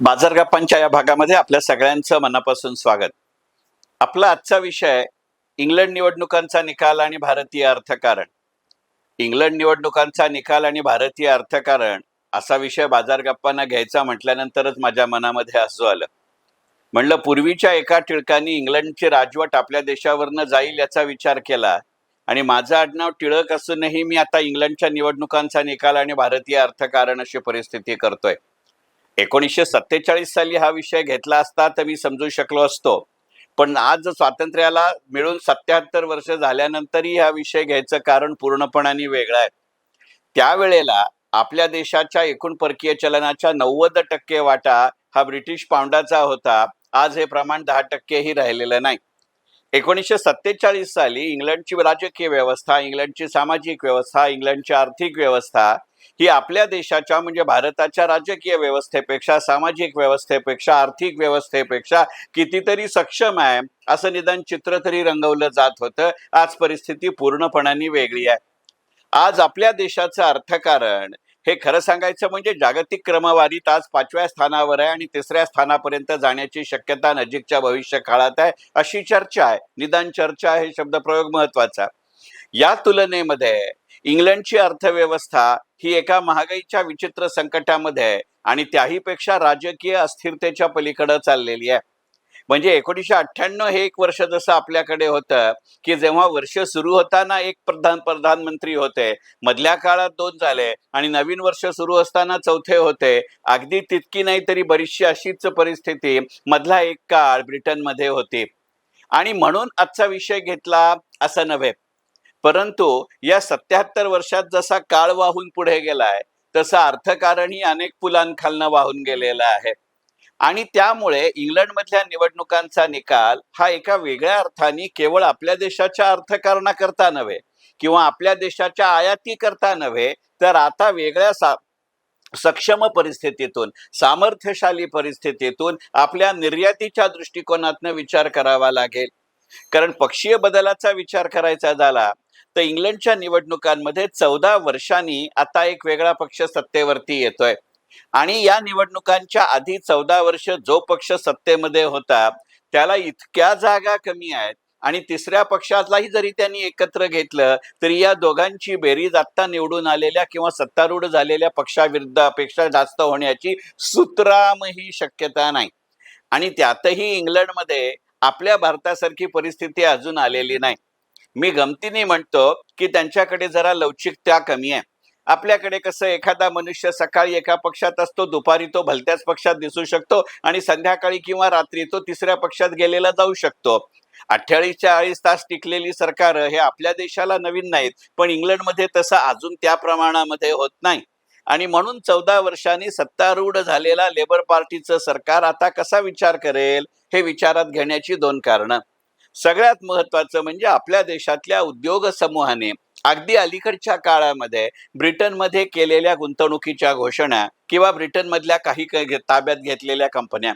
बाजारगप्पांच्या या भागामध्ये आपल्या सगळ्यांचं मनापासून स्वागत. आपला आजचा विषय इंग्लंड निवडणुकांचा निकाल आणि भारतीय अर्थकारण. इंग्लंड निवडणुकांचा निकाल आणि भारतीय अर्थकारण असा विषय बाजारगप्पांना घ्यायचा म्हटल्यानंतरच माझ्या मनामध्ये हसू आलं. म्हणलं पूर्वीच्या एका टिळकांनी इंग्लंडची राजवट आपल्या देशावरनं जाईल याचा विचार केला आणि माझं आडनाव टिळक असूनही मी आता इंग्लंडच्या निवडणुकांचा निकाल आणि भारतीय अर्थकारण अशी परिस्थिती करतोय. एकोणीसशे सत्तेचाळीस साली हा विषय घेतला असता तर मी समजू शकलो असतो. पण आज स्वातंत्र्याला मिळून सत्याहत्तर वर्ष झाल्यानंतरही हा विषय घ्यायचं कारण पूर्णपणाने वेगळं आहे. त्यावेळेला आपल्या देशाच्या एकूण परकीय चलनाच्या नव्वद टक्के वाटा हा ब्रिटिश पाऊंडाचा होता. आज हे प्रमाण दहा टक्केही राहिलेलं नाही. एकोणीसशे सत्तेचाळीस साली इंग्लंडची राजकीय व्यवस्था इंग्लंडची सामाजिक व्यवस्था इंग्लंडची आर्थिक व्यवस्था ही आपल्या देशाच्या म्हणजे भारताच्या राजकीय व्यवस्थेपेक्षा सामाजिक व्यवस्थेपेक्षा आर्थिक व्यवस्थेपेक्षा कितीतरी सक्षम आहे. असं निदान चित्र तरी रंगवलं जात होतं. आज परिस्थिती पूर्णपणाने वेगळी आहे. आज आपल्या देशाचं अर्थकारण हे खरं सांगायचं म्हणजे जागतिक क्रमवारीत आज पाचव्या स्थानावर आहे आणि तिसऱ्या स्थानापर्यंत जाण्याची शक्यता नजीकच्या भविष्य काळात आहे अशी चर्चा आहे. निदान चर्चा हे शब्दप्रयोग महत्त्वाचा या तुलनेमध्ये इंग्लंडची अर्थव्यवस्था ही एका महागाईच्या विचित्र संकटामध्ये आहे आणि त्याही पेक्षा राजकीय अस्थिरतेच्या पलीकडे चाललेली आहे. म्हणजे एकोणीसशे अठ्ठ्याण्णव हे एक वर्ष जसं आपल्याकडे होतं की जेव्हा वर्ष सुरू होताना एक प्रधान प्रधानमंत्री होते मधल्या काळात दोन झाले आणि नवीन वर्ष सुरू असताना चौथे होते अगदी तितकी नाही तरी बरीचशी अशीच परिस्थिती मधला एक काळ ब्रिटनमध्ये होती. आणि म्हणून आजचा विषय घेतला असं नव्हे. परंतु या सत्याहत्तर वर्षात जसा काळ वाहून पुढे गेलाय तसा अर्थकारणही अनेक पुलांखालनं वाहून गेलेलं आहे. आणि त्यामुळे इंग्लंडमधल्या निवडणुकांचा निकाल हा एका वेगळ्या अर्थाने केवळ आपल्या देशाच्या अर्थकारणाकरता नव्हे किंवा आपल्या देशाच्या आयाती करता नव्हे तर आता वेगळ्या सा सक्षम परिस्थितीतून सामर्थ्यशाली परिस्थितीतून आपल्या निर्यातीच्या दृष्टिकोनातनं विचार करावा लागेल. कारण पक्षीय बदलाचा विचार करायचा झाला तर इंग्लंडच्या निवडणुकांमध्ये चौदा वर्षांनी आता एक वेगळा पक्ष सत्तेवरती येतोय. आणि या निवडणुकांच्या आधी चौदा वर्ष जो पक्ष सत्तेमध्ये होता त्याला इतक्या जागा कमी आहेत आणि तिसऱ्या पक्षालाही जरी त्यांनी एकत्र घेतलं तरी या दोघांची बेरीज आत्ता निवडून आलेल्या किंवा सत्तारूढ झालेल्या पक्षाविरुद्ध अपेक्षा जास्त होण्याची सुतरामही शक्यता नाही. आणि त्यातही इंग्लंडमध्ये आपल्या भारतासारखी परिस्थिती अजून आलेली नाही. मी गमतीने म्हणतो की त्यांच्याकडे जरा लवचिकता कमी आहे. आपल्याकडे कसं एखादा मनुष्य सकाळी एका पक्षात असतो दुपारी तो भलत्याच पक्षात दिसू शकतो आणि संध्याकाळी किंवा रात्री तो तिसऱ्या पक्षात गेलेला जाऊ शकतो. अठ्ठेचाळीस चाळीस तास टिकलेली सरकार हे आपल्या देशाला नवीन नाहीत पण इंग्लंडमध्ये तसं अजून त्या प्रमाणामध्ये होत नाही. आणि म्हणून चौदा वर्षांनी सत्तारूढ झालेला लेबर पार्टीचं सरकार आता कसा विचार करेल हे विचारात घेण्याची दोन कारणं. सगळ्यात महत्वाचं म्हणजे आपल्या देशातल्या उद्योग समूहाने अगदी अलीकडच्या काळामध्ये ब्रिटनमध्ये केलेल्या गुंतवणुकीच्या घोषणा किंवा ब्रिटनमधल्या काही ताब्यात घेतलेल्या कंपन्या.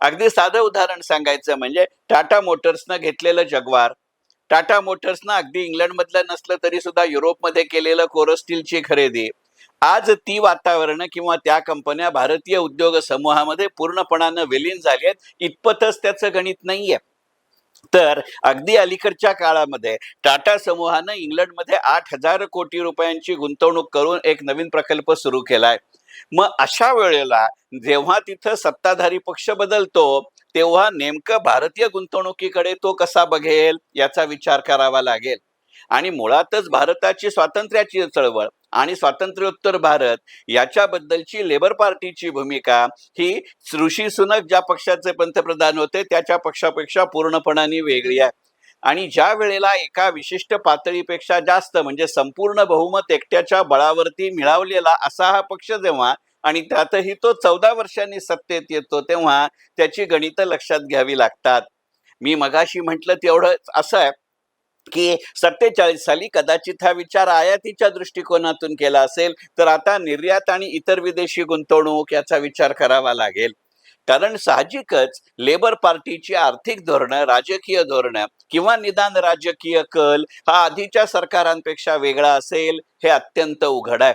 अगदी साधं उदाहरण सांगायचं म्हणजे टाटा मोटर्सनं घेतलेलं जगवार. टाटा मोटर्सनं अगदी इंग्लंडमधलं नसलं तरी सुद्धा युरोपमध्ये केलेलं कोरोस्टीलची खरेदी. आज ती वातावरण किंवा त्या कंपन्या भारतीय उद्योग समूहामध्ये पूर्णपणानं विलीन झाली आहेत इतपतच त्याचं गणित नाहीये. तर अगदी अलीकडच्या काळामध्ये टाटा समूहानं इंग्लंडमध्ये आठ हजार कोटी रुपयांची गुंतवणूक करून एक नवीन प्रकल्प सुरू केलाय. मग अशा वेळेला जेव्हा तिथं सत्ताधारी पक्ष बदलतो तेव्हा नेमकं भारतीय गुंतवणुकीकडे तो कसा बघेल याचा विचार करावा लागेल. आणि मुळातच भारताची स्वातंत्र्याची चळवळ आणि स्वातंत्र्योत्तर भारत याच्याबद्दलची लेबर पार्टीची भूमिका ही ऋषी सुनक ज्या पक्षाचे पंतप्रधान होते त्याच्या पक्षापेक्षा पूर्णपणाने वेगळी आहे. आणि ज्या वेळेला एका विशिष्ट पातळीपेक्षा जास्त म्हणजे संपूर्ण बहुमत एकट्याच्या बळावरती मिळवलेला असा हा पक्ष जेव्हा आणि त्यातही तो चौदा वर्षांनी सत्तेत येतो तेव्हा त्याची गणितं लक्षात घ्यावी लागतात. मी मगाशी म्हटलं तेवढंच असं आहे. की सत्तेचाळीस साली कदाचित हा विचार आयातीच्या दृष्टिकोनातून केला असेल तर आता निर्यात आणि इतर विदेशी गुंतवणूक याचा विचार करावा लागेल. कारण साहजिकच लेबर पार्टीची आर्थिक धोरणं राजकीय धोरणं किंवा निदान राजकीय कल हा आधीच्या सरकारांपेक्षा वेगळा असेल हे अत्यंत उघड आहे.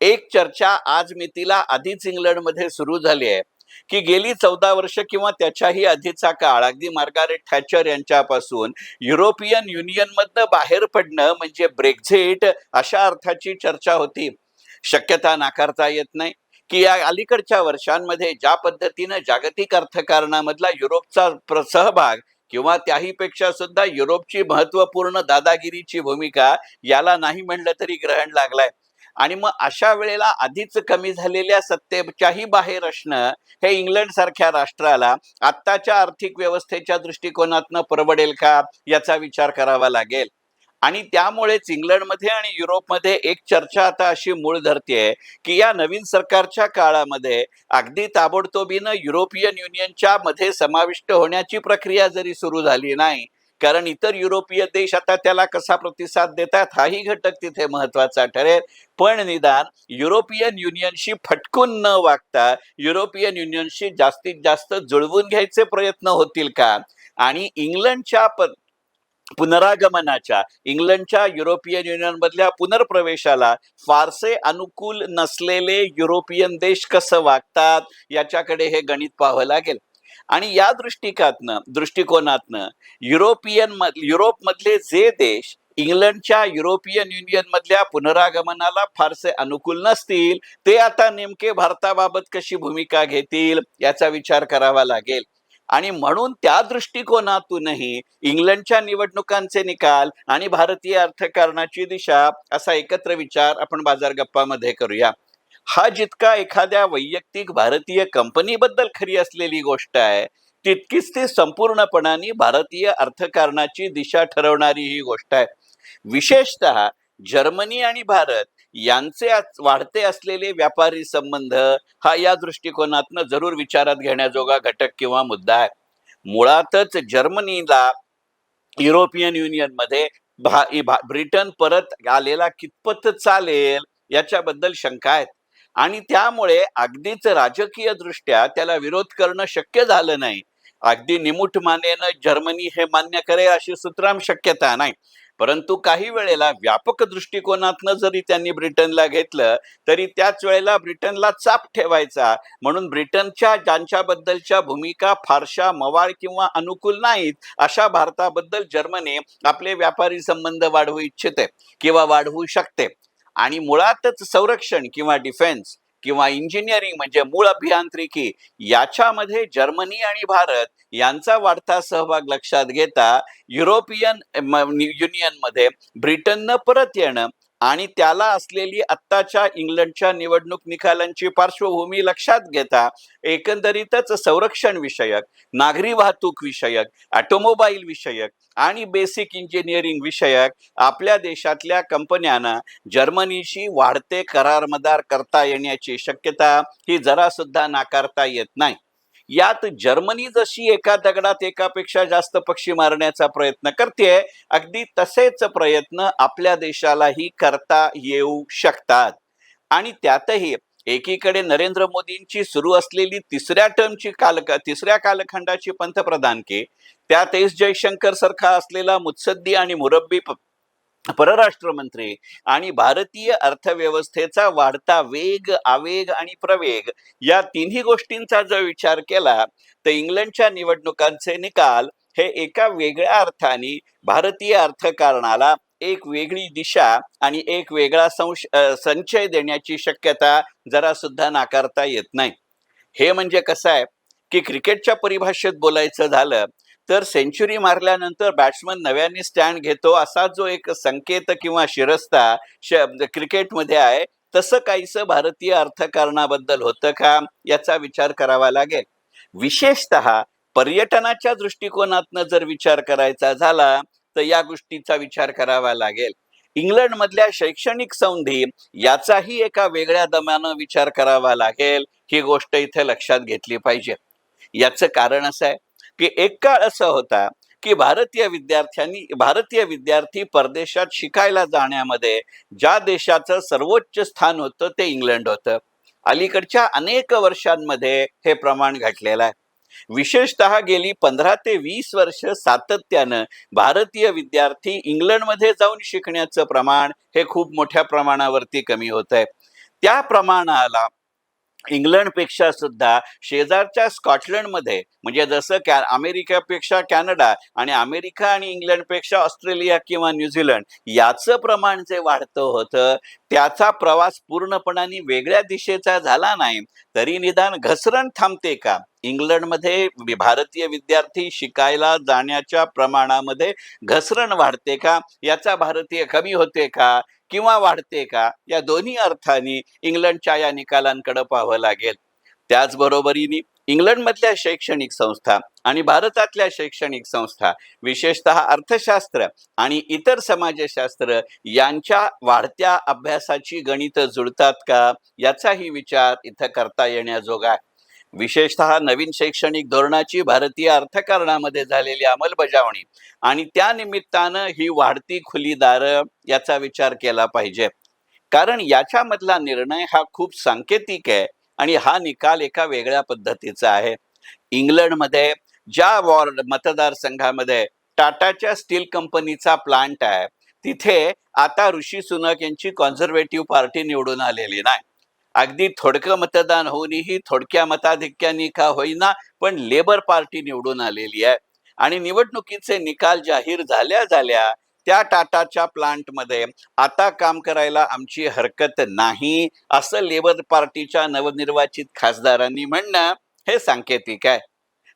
एक चर्चा आज मितीला आधीच इंग्लंडमध्ये सुरू झाली आहे. की गेली चौदा वर्ष किंवा त्याच्याही आधीचा काळ. अगदी मार्गारेट थॅचर यांच्यापासून युरोपियन युनियनमधनं बाहेर पडणं म्हणजे ब्रेक्झिट अशा अर्थाची चर्चा होती. शक्यता नाकारता येत नाही. की या अलीकडच्या वर्षांमध्ये ज्या पद्धतीनं जागतिक अर्थकारणामधला युरोपचा सहभाग किंवा त्याहीपेक्षा सुद्धा युरोपची महत्त्वपूर्ण दादागिरीची भूमिका याला नाही म्हणलं तरी ग्रहण लागलाय. आणि मग अशा वेळेला आधीच कमी झालेल्या सत्तेच्याही बाहेर असणं हे इंग्लंड सारख्या राष्ट्राला आत्ताच्या आर्थिक व्यवस्थेच्या दृष्टिकोनातनं परवडेल का याचा विचार करावा लागेल. आणि त्यामुळेच इंग्लंडमध्ये आणि युरोपमध्ये एक चर्चा आता अशी मूळ धरते की या नवीन सरकारच्या काळामध्ये अगदी ताबडतोबीनं युरोपियन युनियनच्या मध्ये समाविष्ट होण्याची प्रक्रिया जरी सुरू झाली नाही कारण इतर युरोपीय देश आता त्याला कसा प्रतिसाद देतात हाही घटक तिथे महत्त्वाचा ठरेल. पण निदान युरोपियन युनियनशी फटकून न वागता युरोपियन युनियनशी जास्तीत जास्त जुळवून घ्यायचे प्रयत्न होतील का? आणि इंग्लंडच्या पुनरागमनाच्या इंग्लंडच्या युरोपियन युनियन मधल्या पुनर्प्रवेशाला फारसे अनुकूल नसलेले युरोपियन देश कसं वागतात याच्याकडे हे गणित पाहावं लागेल. आणि या दृष्टिकातनं दृष्टिकोनातनं युरोपियन युरोपमधले जे देश इंग्लंडच्या युरोपियन युनियन मधल्या पुनरागमनाला फारसे अनुकूल नसतील ते आता नेमके भारताबाबत कशी भूमिका घेतील याचा विचार करावा लागेल. आणि म्हणून त्या दृष्टिकोनातूनही इंग्लंडच्या निवडणुकांचे निकाल आणि भारतीय अर्थकारणाची दिशा असा एकत्र विचार आपण बाजार गप्पामध्ये करूया. हा जितका एखाद्या वैयक्तिक भारतीय कंपनीबद्दल खरी असलेली गोष्ट आहे तितकीच ती संपूर्णपणाने भारतीय अर्थकारणाची दिशा ठरवणारी ही गोष्ट आहे. विशेषतः जर्मनी आणि भारत यांचे आज वाढते असलेले व्यापारी संबंध हा या दृष्टिकोनातनं जरूर विचारात घेण्याजोगा घटक किंवा मुद्दा आहे. मुळातच जर्मनीला युरोपियन युनियनमध्ये भा- भा- ब्रिटन परत आलेला कितपत चालेल याच्याबद्दल शंका आहेत. आणि त्यामुळे अगदीच राजकीय दृष्ट्या त्याला विरोध करणं शक्य झालं नाही. अगदी निमुटमानेनं जर्मनी हे मान्य करे अशी सुतराम शक्यता नाही. परंतु काही वेळेला व्यापक दृष्टिकोनातनं जरी त्यांनी ब्रिटनला घेतलं तरी त्याच वेळेला ब्रिटनला चाप ठेवायचा. म्हणून ब्रिटनच्या ज्यांच्याबद्दलच्या भूमिका फारशा मवाळ किंवा अनुकूल नाहीत अशा भारताबद्दल जर्मनी आपले व्यापारी संबंध वाढवू इच्छिते किंवा वाढवू शकते. आणि मुळातच संरक्षण किंवा डिफेन्स किंवा इंजिनिअरिंग म्हणजे मूळ अभियांत्रिकी याच्यामध्ये जर्मनी आणि भारत यांचा वाढता सहभाग लक्षात घेता युरोपियन युनियनमध्ये ब्रिटननं परत येणं आणि त्याला असलेली आत्ताच्या इंग्लंडच्या निवडणूक निकालांची पार्श्वभूमी लक्षात घेता एकंदरीतच संरक्षण विषयक नागरी वाहतूक विषयक ऑटोमोबाईल विषयक आणि बेसिक इंजिनिअरिंग विषयक आपल्या देशातल्या कंपन्यांना जर्मनीशी वाढते करारमदार करता येण्याची शक्यता ही जरासुद्धा नाकारता येत नाही. यात जर्मनी जशी एका दगडात एकापेक्षा जास्त पक्षी मारण्याचा प्रयत्न करते अगदी तसेच प्रयत्न आपल्या देशालाही करता येऊ शकतात. आणि त्यातही एकीकडे नरेंद्र मोदींची सुरू असलेली तिसऱ्या टर्मची काल तिसऱ्या कालखंडाची पंतप्रधान के त्यात एस जयशंकर सारखा असलेला मुत्सद्दी आणि मुरब्बी परराष्ट्र मंत्री आणि भारतीय अर्थव्यवस्थेचा वाढता वेग आवेग आणि प्रवेग या तिन्ही गोष्टींचा जर विचार केला तर इंग्लंडच्या निवडणुकांचे निकाल हे एका वेगळ्या अर्थाने भारतीय अर्थकारणाला एक वेगळी दिशा आणि एक वेगळा संश संचय देण्याची शक्यता जरा सुद्धा नाकारता येत नाही. हे म्हणजे कसं आहे की क्रिकेटच्या परिभाषेत बोलायचं झालं तर सेंचुरी मारल्यानंतर बॅट्समन नव्याने स्टँड घेतो. असा जो एक संकेत किंवा शिरस्ता म्हणजे क्रिकेटमध्ये आहे तसं काहीसं भारतीय अर्थकारणाबद्दल होतं का? याचा विचार करावा लागेल. विशेषतः पर्यटनाच्या दृष्टिकोनातनं जर विचार करायचा झाला तर या गोष्टीचा विचार करावा लागेल. इंग्लंड मधल्या शैक्षणिक संधी याचाही एका वेगळ्या दमानं विचार करावा लागेल. ही गोष्ट इथे लक्षात घेतली पाहिजे. याचं कारण असं आहे की एक काळ असा होता की भारतीय विद्यार्थ्यांनी भारतीय विद्यार्थी परदेशात शिकायला जाण्यामध्ये ज्या देशाचं सर्वोच्च स्थान होतं ते इंग्लंड होतं. अलीकडच्या अनेक वर्षांमध्ये हे प्रमाण घटलेलं आहे. विशेषतः गेली पंधरा ते वीस वर्ष सातत्यानं भारतीय विद्यार्थी इंग्लंडमध्ये जाऊन शिकण्याचं प्रमाण हे खूप मोठ्या प्रमाणावरती कमी होत आहे त्या प्रमाणाला इंग्लंडपेक्षा सुद्धा शेजारच्या स्कॉटलंडमध्ये म्हणजे जसं कॅ अमेरिकापेक्षा कॅनडा आणि अमेरिका आणि इंग्लंडपेक्षा ऑस्ट्रेलिया किंवा न्यूझीलंड याचं प्रमाण जे वाढतं होतं त्याचा प्रवास पूर्णपणाने वेगळ्या दिशेचा झाला नाही तरी निदान घसरण थांबते का? इंग्लंडमध्ये भारतीय विद्यार्थी शिकायला जाण्याच्या प्रमाणामध्ये घसरण वाढते का? याचा भारतीय कमी होते का? किंवा वाढते का? या दोन्ही अर्थाने इंग्लंडच्या या निकालांकडे पाहावं लागेल. त्याचबरोबरीने इंग्लंडमधल्या शैक्षणिक संस्था आणि भारतातल्या शैक्षणिक संस्था विशेषतः अर्थशास्त्र आणि इतर समाजशास्त्र यांच्या वाढत्या अभ्यासाची गणितं जुळतात का? याचाही विचार इथं करता येण्याजोगा आहे. विशेषतः नवीन शैक्षणिक धोरणाची भारतीय अर्थकारणामध्ये झालेली अंमलबजावणी. आणि त्या निमित्तानं ही वाढती खुली दारं याचा विचार केला पाहिजे. कारण याच्यामधला निर्णय हा खूप सांकेतिक आहे आणि हा निकाल एका वेगळ्या पद्धतीचा आहे. इंग्लंडमध्ये ज्या वॉर्ड मतदारसंघामध्ये टाटाच्या स्टील कंपनीचा प्लांट आहे तिथे आता ऋषी सुनक यांची कॉन्झर्वेटिव्ह पार्टी निवडून आलेली नाही. अगदी थोडकं मतदान होऊनही थोडक्या मताधिक्यानी का होईना पण लेबर पार्टी निवडून आलेली आहे. आणि निवडणुकीचे निकाल जाहीर झाल्या झाल्या त्या टाटाच्या प्लांटमध्ये आता काम करायला आमची हरकत नाही असं लेबर पार्टीच्या नवनिर्वाचित खासदारांनी म्हणणं हे सांकेतिक आहे.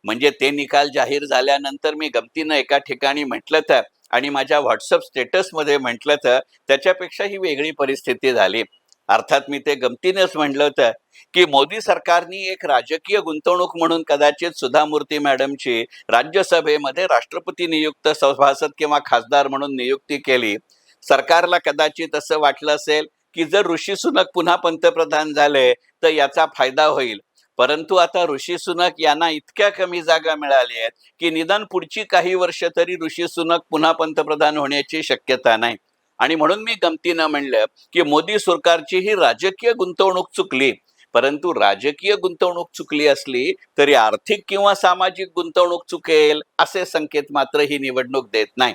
म्हणजे ते निकाल जाहीर झाल्यानंतर मी गमतीनं एका ठिकाणी म्हटलं तर आणि माझ्या व्हॉट्सअप स्टेटसमध्ये म्हटलं तर त्याच्यापेक्षा ही वेगळी परिस्थिती झाली. अर्थात मी ते गमतीनेच म्हणलं होतं की मोदी सरकारनी एक राजकीय गुंतवणूक म्हणून कदाचित सुधा मूर्ती मॅडमची राज्यसभेमध्ये राष्ट्रपती नियुक्त सभासद किंवा खासदार म्हणून नियुक्ती केली. सरकारला कदाचित असं वाटलं असेल की जर ऋषी सुनक पुन्हा पंतप्रधान झाले तर याचा फायदा होईल. परंतु आता ऋषी सुनक यांना इतक्या कमी जागा मिळाल्या आहेत की निदान पुढची काही वर्ष तरी ऋषी सुनक पुन्हा पंतप्रधान होण्याची शक्यता नाही. आणि म्हणून मी गमतीनं म्हणलं की मोदी सरकारची ही राजकीय गुंतवणूक चुकली. परंतु राजकीय गुंतवणूक चुकली असली तरी आर्थिक किंवा सामाजिक गुंतवणूक चुकेल असे संकेत मात्र ही निवडणूक देत नाही.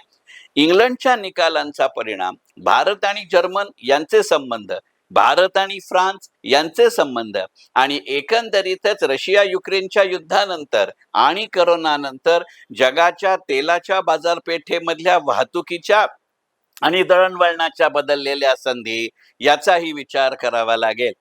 इंग्लंडच्या निकालांचा परिणाम भारत आणि जर्मन यांचे संबंध भारत आणि फ्रान्स यांचे संबंध आणि एकंदरीतच रशिया युक्रेनच्या युद्धानंतर आणि करोनानंतर जगाच्या तेलाच्या बाजारपेठेमधल्या वाहतुकीच्या आणि दळणवळणाच्या बदललेल्या संधी याचाही विचार करावा लागेल.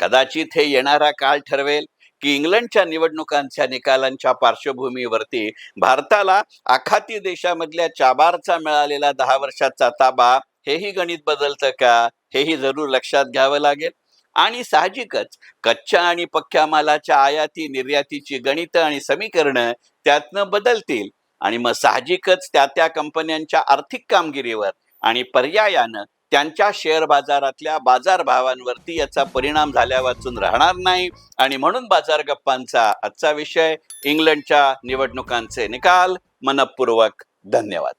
कदाचित हे येणारा काळ ठरवेल की इंग्लंडच्या निवडणुकांच्या निकालांच्या पार्श्वभूमीवरती भारताला आखाती देशामधल्या चाबारचा मिळालेला दहा वर्षाचा ताबा हेही गणित बदलतं का हेही जरूर लक्षात घ्यावं लागेल. आणि साहजिकच कच्च्या आणि पक्क्या मालाच्या आयाती निर्यातीची गणितं आणि समीकरणं त्यातनं बदलतील आणि मग साहजिकच त्या त्या कंपन्यांच्या आर्थिक कामगिरीवर आणि पर्यायानं त्यांच्या शेअर बाजारातल्या बाजारभावांवरती याचा परिणाम झाल्या वाचून राहणार नाही. आणि म्हणून बाजार गप्पांचा आजचा विषय इंग्लंडच्या निवडणुकांचे निकाल मनपूर्वक धन्यवाद.